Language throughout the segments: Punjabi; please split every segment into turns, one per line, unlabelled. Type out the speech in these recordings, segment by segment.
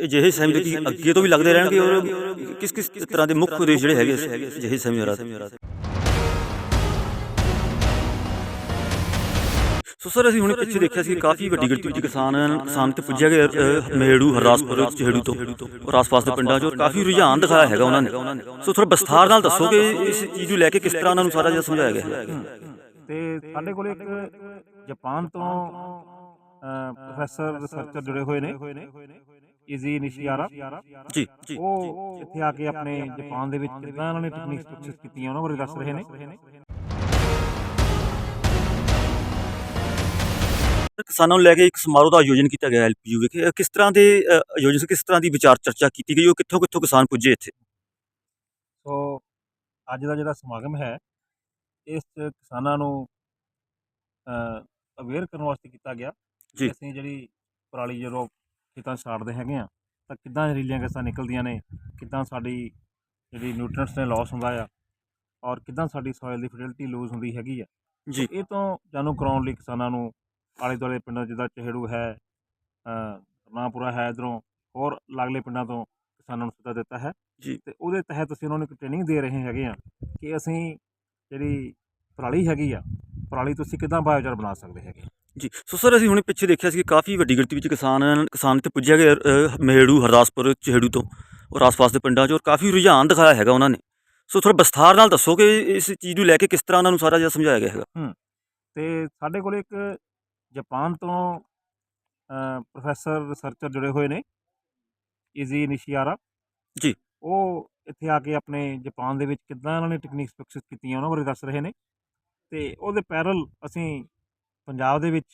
ਅਜਿਹੇ ਸੈਮੀਨਾਰ ਕੀ ਅੱਗੇ ਤੋਂ ਵੀ ਲੱਗਦੇ ਰਹਿਣਗੇ ਔਰ ਕਿਸ ਕਿਸ ਤਰ੍ਹਾਂ ਦੇ ਮੁੱਖ ਉਦੇਸ਼ ਜਿਹੜੇ ਹੈਗੇ ਅਜਿਹੇ ਸੈਮੀਨਾਰਾਂ ਦੇ ਸੋ ਸਰ ਅਸੀਂ ਹੁਣ ਪਿੱਛੇ ਦੇਖਿਆ ਸੀ ਕਾਫੀ ਵੱਡੀ ਗਿਣਤੀ ਵਿੱਚ ਕਿਸਾਨ ਕਿਸਾਨ ਤੇ ਪੁੱਜਿਆ ਗਿਆ ਮੇੜੂ ਹਰਦਾਸਪੁਰ ਚਿਹੜੂ ਤੋਂ ਔਰ ਆਸ-ਪਾਸ ਦੇ ਪਿੰਡਾਂ 'ਚ ਕਾਫੀ ਰੁਝਾਨ ਦਿਖਾਇਆ ਹੈਗਾ ਉਹਨਾਂ ਨੇ ਸੋ ਥੋੜਾ ਵਿਸਥਾਰ ਨਾਲ ਦੱਸੋ ਕਿ ਇਸ ਚੀਜ਼ ਨੂੰ ਲੈ ਕੇ ਕਿਸ ਤਰ੍ਹਾਂ ਉਹਨਾਂ ਨੂੰ ਸਾਰਾ ਜਿਹਾ ਸਮਝਾਇਆ ਗਿਆ
ਤੇ ਸਾਡੇ ਕੋਲ ਇੱਕ ਜਾਪਾਨ ਤੋਂ ਪ੍ਰੋਫੈਸਰ ਰਿਸਰਚਰ ਜੁੜੇ ਹੋਏ ਨੇ ਈਜ਼ੀ ਨਿਸ਼ਿਆਰਾ
ਜੀ ਜੀ
ਉਹ ਇੱਥੇ ਆ ਕੇ ਆਪਣੇ ਜਾਪਾਨ ਦੇ ਵਿੱਚ ਕਿੱਦਾਂ ਉਹਨਾਂ ਨੇ ਟੈਕਨੀਕਸ ਵਿਕਸਿਤ ਕੀਤੀਆਂ ਉਹਨਾਂ ਬਾਰੇ ਦੱਸ ਰਹੇ ਨੇ?
ਕਿਸਾਨਾਂ ਨੂੰ ਲੈ ਕੇ ਇੱਕ ਸਮਾਰੋਹ ਦਾ ਆਯੋਜਨ ਕੀਤਾ ਗਿਆ ਐਲਪੀਯੂ ਵਿਖੇ। ਕਿਸ ਤਰ੍ਹਾਂ ਦੇ ਆਯੋਜਨ ਸੀ ਕਿਸ ਤਰ੍ਹਾਂ ਦੀ ਵਿਚਾਰ ਚਰਚਾ ਕੀਤੀ ਗਈ? ਉਹ ਕਿੱਥੋਂ ਕਿੱਥੋਂ ਕਿਸਾਨ ਪੁੱਜੇ ਇੱਥੇ?
ਸੋ ਅੱਜ ਦਾ ਜਿਹੜਾ ਸਮਾਗਮ ਹੈ ਇਸ ਕਿਸਾਨਾਂ ਨੂੰ ਅਵੇਅਰ ਕਰਨ ਵਾਸਤੇ ਕੀਤਾ ਗਿਆ।
ਜੀ।
ਅਸੀਂ ਜਿਹੜੀ ਪਰਾਲੀ ਜਦੋਂ ਖੇਤਾਂ 'ਚ ਸਾੜਦੇ ਹੈਗੇ ਆ ਤਾਂ ਕਿੱਦਾਂ ਜ਼ਹਿਰੀਲੀਆਂ ਗੈਸਾਂ ਨਿਕਲਦੀਆਂ ਨੇ ਕਿੱਦਾਂ ਸਾਡੀ ਜਿਹੜੀ ਨਿਊਟ੍ਰੀਐਂਟਸ ਨੇ ਲਾਸ ਹੁੰਦਾ ਆ ਔਰ ਕਿੱਦਾਂ ਸਾਡੀ ਸੋਇਲ ਦੀ ਫਰਟੀਲਿਟੀ ਲੂਜ਼ ਹੁੰਦੀ ਹੈਗੀ ਆ।
ਜੀ।
ਇਹ ਤੋਂ ਜਾਣੂ ਕਰਾਉਣ ਲਈ ਕਿਸਾਨਾਂ ਨੂੰ ਆਲੇ ਦੁਆਲੇ ਪਿੰਡਾਂ ਜਿੱਦਾਂ ਚਿਹੜੂ ਹੈ ਰਾਮਪੁਰਾ ਹੈ ਇਧਰੋਂ ਹੋਰ ਲਾਗਲੇ ਪਿੰਡਾਂ ਤੋਂ ਕਿਸਾਨਾਂ ਨੂੰ ਸੱਦਾ ਦਿੱਤਾ ਹੈ।
ਜੀ।
ਤੇ ਉਹਦੇ ਤਹਿਤ ਅਸੀਂ ਉਹਨਾਂ ਨੂੰ ਇੱਕ ਟ੍ਰੇਨਿੰਗ ਦੇ ਰਹੇ ਹੈਗੇ ਆ ਕਿ ਅਸੀਂ ਜਿਹੜੀ ਪਰਾਲੀ ਹੈਗੀ ਆ ਪਰਾਲੀ ਤੁਸੀਂ ਕਿੱਦਾਂ ਬਾਇਓਚਾਰ ਬਣਾ ਸਕਦੇ ਹੈਗੇ।
ਜੀ ਸੋ ਸਰ ਅਸੀਂ ਹੁਣ ਪਿੱਛੇ ਦੇਖਿਆ ਸੀ ਕਿ ਕਾਫੀ ਵੱਡੀ ਗਿਣਤੀ ਵਿੱਚ ਕਿਸਾਨ ਕਿਸਾਨ ਤੇ ਪੁੱਜਿਆ ਗਿਆ ਮੇੜੂ ਹਰਦਾਸਪੁਰ ਚਿਹੜੂ ਤੋਂ ਔਰ ਆਸ-ਪਾਸ ਦੇ ਪਿੰਡਾਂ 'ਚ ਔਰ ਕਾਫੀ ਰੁਝਾਨ ਦਿਖਾਇਆ ਹੈਗਾ ਉਹਨਾਂ ਨੇ। ਸੋ ਥੋੜਾ ਵਿਸਥਾਰ ਨਾਲ ਦੱਸੋ ਕਿ ਇਸ ਚੀਜ਼ ਨੂੰ ਲੈ ਕੇ ਕਿਸ ਤਰ੍ਹਾਂ ਉਹਨਾਂ ਨੂੰ ਸਾਰਾ ਜਿਹਾ ਸਮਝਾਇਆ ਗਿਆ ਹੈਗਾ।
ਤੇ ਸਾਡੇ ਕੋਲ ਇੱਕ ਜਾਪਾਨ ਤੋਂ ਪ੍ਰੋਫੈਸਰ ਰਿਸਰਚਰ ਜੁੜੇ ਹੋਏ ਨੇ ਈਜ਼ੀ ਨਿਸ਼ਿਆਰਾ।
ਜੀ।
ਉਹ ਇੱਥੇ ਆ ਕੇ ਆਪਣੇ ਜਾਪਾਨ ਦੇ ਵਿੱਚ ਕਿੱਦਾਂ ਉਹਨਾਂ ਨੇ ਟੈਕਨੀਕਸ ਵਿਕਸਿਤ ਕੀਤੀਆਂ ਉਹਨਾਂ ਬਾਰੇ ਦੱਸ ਰਹੇ ਨੇ। ਤੇ ਉਹਦੇ ਪੈਰਲ ਅਸੀਂ ਪੰਜਾਬ ਦੇ ਵਿੱਚ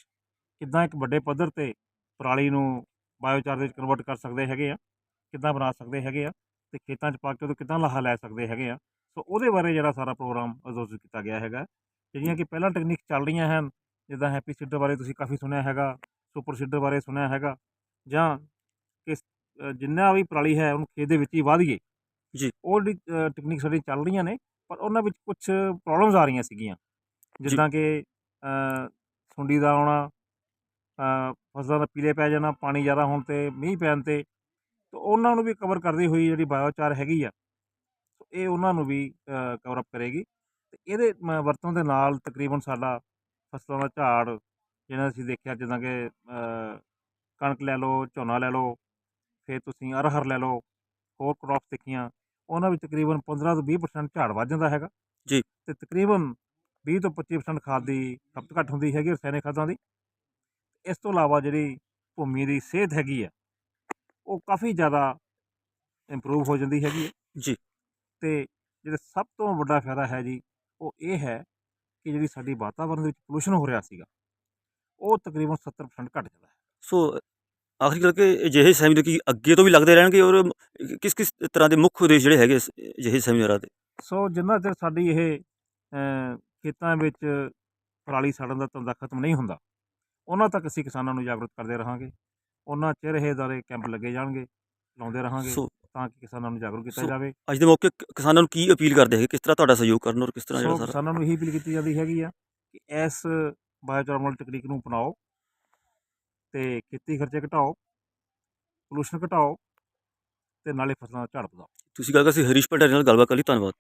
ਕਿੱਦਾਂ ਇੱਕ ਵੱਡੇ ਪੱਧਰ ਤੇ ਪਰਾਲੀ ਨੂੰ ਬਾਇਓਚਾਰ ਦੇ ਵਿੱਚ ਕਨਵਰਟ ਕਰ ਸਕਦੇ ਹੈਗੇ ਆ ਕਿੱਦਾਂ ਬਣਾ ਸਕਦੇ ਹੈਗੇ ਆ ਤੇ ਖੇਤਾਂ 'ਚ ਪਾ ਕੇ ਉਹਦਾ ਕਿੱਦਾਂ ਲਾਹਾ ਲੈ ਸਕਦੇ ਹੈਗੇ ਆ ਸੋ ਉਹਦੇ ਬਾਰੇ ਜਿਹੜਾ ਸਾਰਾ ਪ੍ਰੋਗਰਾਮ ਆਯੋਜਿਤ ਕੀਤਾ ਗਿਆ ਹੈਗਾ। ਜਿਹੜੀਆਂ ਕਿ ਪਹਿਲਾਂ ਟੈਕਨੀਕ ਚੱਲ ਰਹੀਆਂ ਹਨ ਜਿੱਦਾਂ ਹੈਪੀ ਸੀਡਰ ਬਾਰੇ ਤੁਸੀਂ ਕਾਫੀ ਸੁਣਿਆ ਹੈਗਾ ਸੁਪਰ ਸੀਡਰ ਬਾਰੇ ਸੁਣਿਆ ਹੈਗਾ ਜਾਂ ਕਿਸ ਜਿੰਨਾ ਵੀ ਪਰਾਲੀ ਹੈ ਉਹਨੂੰ ਖੇਤ ਦੇ ਵਿੱਚ ਹੀ ਦਈਏ।
ਜੀ।
ਉਹ ਟੈਕਨੀਕ ਸਾਡੀ ਚੱਲ ਰਹੀਆਂ ਨੇ ਪਰ ਉਹਨਾਂ ਵਿੱਚ ਕੁਝ ਪ੍ਰੋਬਲਮਸ ਆ ਰਹੀਆਂ ਸੀਗੀਆਂ। ਜਿੱਦਾਂ ਕਿ ਸੁੰਡੀ ਦਾ ਆਉਣਾ ਫਸਲਾਂ ਦਾ ਪੀਲੇ ਪੈ ਜਾਣਾ ਪਾਣੀ ਜ਼ਿਆਦਾ ਹੋਣ ਤੇ ਮੀਂਹ ਪੈਣ ਤੇ ਤਾਂ ਉਹਨਾਂ ਨੂੰ ਵੀ ਕਵਰ ਕਰਦੀ ਹੋਈ ਜਿਹੜੀ ਬਾਇਓਚਾਰ ਹੈਗੀ ਆ ਇਹ ਉਹਨਾਂ ਨੂੰ ਵੀ ਕਵਰ ਅਪ ਕਰੇਗੀ ਤੇ ਇਹਦੇ ਵਰਤੋਂ ਦੇ ਨਾਲ ਤਕਰੀਬਨ ਸਾਡਾ ਫਸਲਾਂ ਦਾ ਝਾੜ ਜਿਹੜਾ ਅਸੀਂ ਦੇਖਿਆ ਜਿੱਦਾਂ ਕਿ ਕਣਕ ਲੈ ਲਓ ਝੋਨਾ ਲੈ ਲਓ ਫਿਰ ਤੁਸੀਂ ਅਰਹਰ ਲੈ ਲਓ ਹੋਰ ਕ੍ਰੌਪਸ ਦੇਖੀਆਂ ਉਹਨਾਂ ਵਿੱਚ ਤਕਰੀਬਨ 15 ਤੋਂ 20% ਝਾੜ ਵੱਧ ਜਾਂਦਾ ਹੈਗਾ
ਜੀ।
ਤੇ ਤਕਰੀਬਨ 20 ਤੋਂ 25% ਖਾਦ ਦੀ ਖਪਤ ਘੱਟ ਹੁੰਦੀ ਹੈਗੀ ਰਸਾਇਣਿਕ ਖਾਦਾਂ ਦੀ। ਇਸ ਤੋਂ ਇਲਾਵਾ ਜਿਹੜੀ ਭੂਮੀ ਦੀ ਸਿਹਤ ਹੈਗੀ ਆ ਉਹ ਕਾਫੀ ਜ਼ਿਆਦਾ ਇੰਪਰੂਵ ਹੋ ਜਾਂਦੀ ਹੈਗੀ ਹੈ
ਜੀ।
ਤੇ ਜਿਹੜਾ ਸਭ ਤੋਂ ਵੱਡਾ ਫਾਇਦਾ ਹੈ ਜੀ ਉਹ ਇਹ ਹੈ ਕਿ ਜਿਹੜੀ ਸਾਡੀ ਵਾਤਾਵਰਣ ਦੇ ਵਿੱਚ ਪੋਲੂਸ਼ਨ ਹੋ ਰਿਹਾ ਸੀਗਾ ਉਹ ਤਕਰੀਬਨ 70% ਘਟ ਜਾਂਦਾ ਹੈ।
ਸੋ ਆਖਰੀ ਗੱਲ ਕਿ ਅਜਿਹੇ ਸੈਮੀਨਾਰ ਕੀ ਅੱਗੇ ਤੋਂ ਵੀ ਲੱਗਦੇ ਰਹਿਣਗੇ ਔਰ ਕਿਸ ਕਿਸ ਤਰ੍ਹਾਂ ਦੇ ਮੁੱਖ ਉਦੇਸ਼ ਜਿਹੜੇ ਹੈਗੇ ਅਜਿਹੇ ਸੈਮੀਨਾਰਾਂ ਦੇ
ਸੋ ਜਿੰਨਾ ਚਿਰ ਸਾਡੀ ਇਹ ਖੇਤਾਂ ਵਿੱਚ ਪਰਾਲੀ ਸਾੜਨ ਦਾ ਧੰਦਾ ਖਤਮ ਨਹੀਂ ਹੁੰਦਾ ਉਹਨਾਂ ਤੱਕ ਅਸੀਂ ਕਿਸਾਨਾਂ ਨੂੰ ਜਾਗਰੂਕ ਕਰਦੇ ਰਹਾਂਗੇ ਉਹਨਾਂ ਚਿਰ ਇਹ ਦਾਰੇ ਕੈਂਪ ਲੱਗੇ ਜਾਣਗੇ ਲਾਉਂਦੇ ਰਹਾਂਗੇ ਤਾਂ ਕਿ ਕਿਸਾਨਾਂ ਨੂੰ ਜਾਗਰੂਕ ਕੀਤਾ ਜਾਵੇ।
ਅੱਜ ਦੇ ਮੌਕੇ ਕਿਸਾਨਾਂ ਨੂੰ ਕੀ ਅਪੀਲ ਕਰਦੇ ਹੈਗੇ? ਕਿਸ ਤਰ੍ਹਾਂ ਤੁਹਾਡਾ ਸਹਿਯੋਗ ਕਰਨ ਔਰ ਕਿਸ ਤਰ੍ਹਾਂ ਜਿਹੜਾ ਸਾਰਾ
ਕਿਸਾਨਾਂ ਨੂੰ ਇਹੀ ਅਪੀਲ ਕੀਤੀ ਜਾਂਦੀ ਹੈਗੀ ਆ ਕਿ ਇਸ ਬਾਇਓਚਾਰਮਲ ਟੈਕਨੀਕ ਨੂੰ ਅਪਣਾਓ ਤੇ ਖੇਤੀ ਖਰਚੇ ਘਟਾਓ ਪੋਲੂਸ਼ਨ ਘਟਾਓ ਤੇ ਨਾਲੇ ਫਸਲਾਂ ਦਾ ਝਾੜ ਵਧਾਓ।
ਤੁਸੀਂ ਗੱਲ ਕਰ ਸੀ ਹਰੀਸ਼ ਭੰਡਾਰੀ ਨਾਲ ਗੱਲਬਾਤ ਕਰ ਲਈ ਧੰਨਵਾਦ।